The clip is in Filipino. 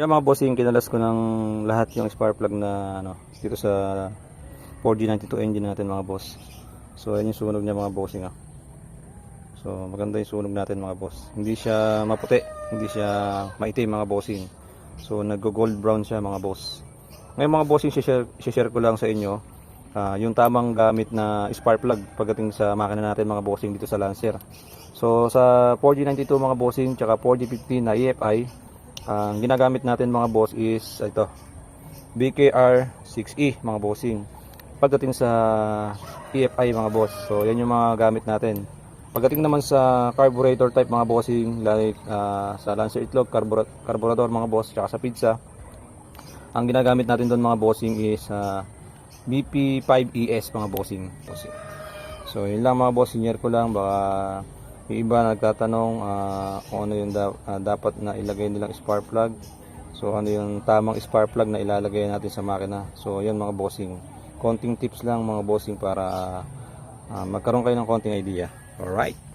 Yan mga bossing, kinalas ko ng lahat yung spark plug na ano, dito sa 4G92 engine natin mga boss. So yan yung sunog niya mga bossing ah. So maganda yung sunog natin mga boss. Hindi siya maputi, hindi siya maitim mga bossing. So nag-gold brown siya mga boss. Ngayon mga bossing, share, share ko lang sa inyo ah, yung tamang gamit na spark plug pagdating sa makina natin mga bossing dito sa Lancer. So sa 4G92 mga bossing, tsaka 4G15 na EFI, ang ginagamit natin mga boss is ito, BKR 6E mga bossing. Pagdating sa EFI mga boss, so yan yung mga gamit natin. Pagdating naman sa carburetor type mga bossing, like ah, sa Lancer Itlog, carburetor mga boss, tsaka sa pizza, ang ginagamit natin doon mga bossing is ah, BP5ES mga bossing. So yun lang mga bossing, share ko lang, baka yung iba nagtatanong ah, kung ano yung da- ah, dapat na ilagay nilang spark plug. So ano yung tamang spark plug na ilalagay natin sa makina. So yun mga bossing. Konting tips lang mga bossing para ah, magkaroon kayo ng konting idea. Alright.